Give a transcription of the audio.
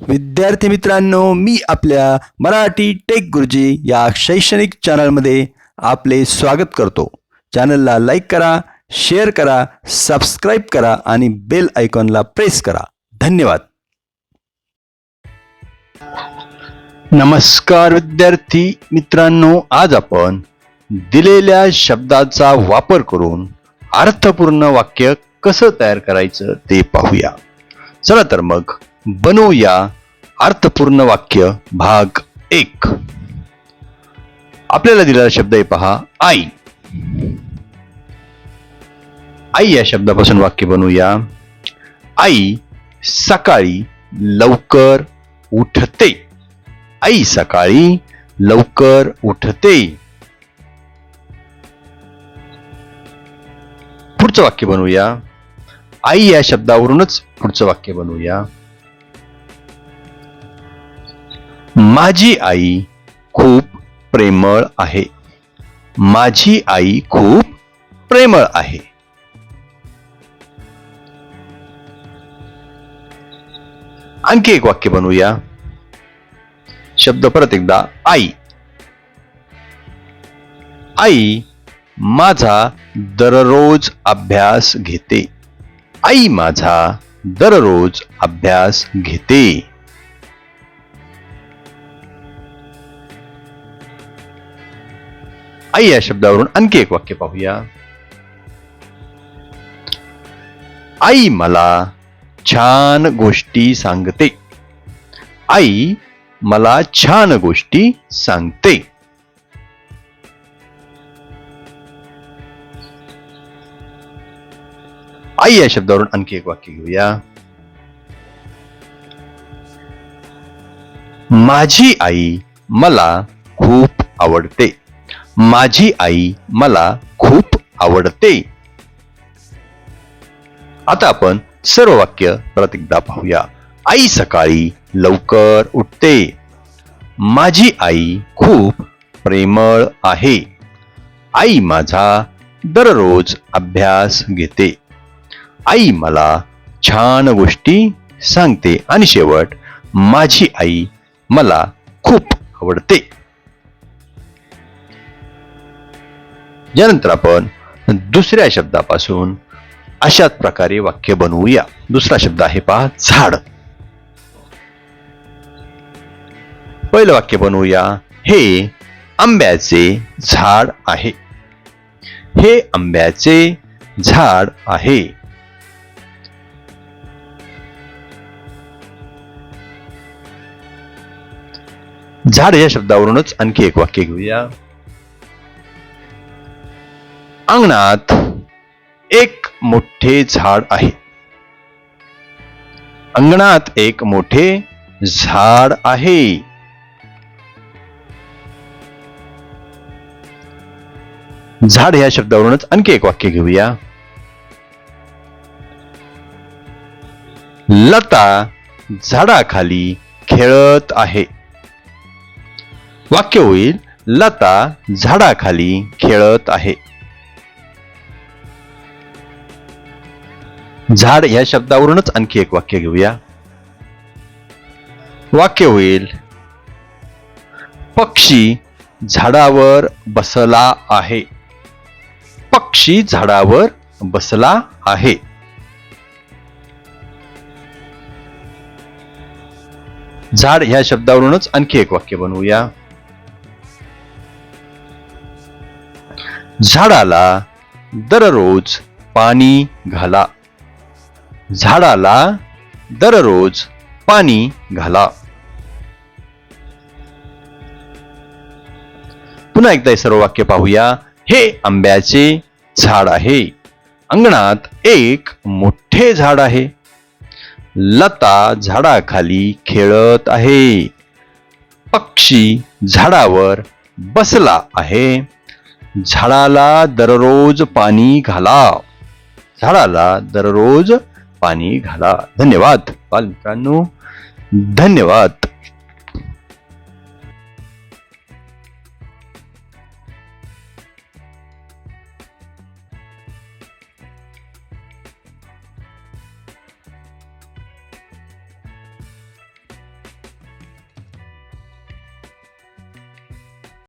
विद्यार्थी मित्रांनो मी आपल्या मराठी टेक गुरुजी या शैक्षणिक चॅनलमध्ये आपले स्वागत करतो. चॅनलला लाईक करा शेअर करा सबस्क्राईब करा आणि बेल आयकॉनला प्रेस करा. धन्यवाद. नमस्कार विद्यार्थी मित्रांनो आज आपण दिलेल्या शब्दाचा वापर करून अर्थपूर्ण वाक्य कसं तयार करायचं ते पाहूया. चला तर मग बनवूया अर्थपूर्ण वाक्य भाग एक. आपल्याला दिलेला शब्द आहे पहा आई. आई या शब्दापासून वाक्य बनवूया. आई सकाळी लवकर उठते. आई सकाळी लवकर उठते. पुढचं वाक्य बनवूया. आई या शब्दावरूनच पुढचं वाक्य बनवूया. माझी आई खूप प्रेमळ आहे. माझी आई खूप प्रेमळ आहे. आणखी एक वाक्य बनवूया. शब्द परत एकदा आई. आई माझा दररोज अभ्यास घेते. आई माझा दररोज अभ्यास घेते. आई या शब्दावरून आणखी एक वाक्य पाहूया. आई मला छान गोष्टी सांगते. आई मला छान गोष्टी सांगते. आई या शब्दावरून आणखी एक वाक्य घेऊया. माझी आई मला खूप आवडते. माझी आई मला खूप आवडते. आता आपण सर्व वाक्य परत एकदा पाहूया. आई सकाळी लवकर उठते. माझी आई खूप प्रेमळ आहे. आई माझा दररोज अभ्यास घेते. आई मला छान गोष्टी सांगते आणि शेवट माझी आई मला खूप आवडते. यानंतर आपण दुसऱ्या शब्दापासून अशाच प्रकारे वाक्य बनवूया. दुसरा शब्द आहे पहा झाड. पहिलं वाक्य बनवूया. हे आंब्याचे झाड आहे. हे आंब्याचे झाड आहे. झाड या शब्दावरूनच आणखी एक वाक्य घेऊया. अंगणात एक मोठे झाड आहे. अंगणात एक मोठे झाड आहे. झाड या शब्दावरूनच आणखी एक वाक्य घेऊया. लता झाडाखाली खेळत आहे. वाक्य होईल लता झाडाखाली खेळत आहे. झाड या शब्दावरूनच आणखी एक वाक्य घेऊया. वाक्य होईल पक्षी झाडावर बसला आहे. पक्षी झाडावर बसला आहे. झाड ह्या शब्दावरूनच आणखी एक वाक्य बनवूया. झाडाला दररोज पाणी घाला. झाडाला दररोज पाणी घाला. पुन्हा एकदा सर्व वाक्य पाहूया. हे आंब्याचे झाड आहे. अंगणात एक मोठे झाड आहे. लता झाडाखाली खेळत आहे. पक्षी झाडावर बसला आहे. झाडाला दररोज पाणी घाला. झाडाला दररोज पाणी घाला. धन्यवाद. बालमित्रांनो धन्यवाद.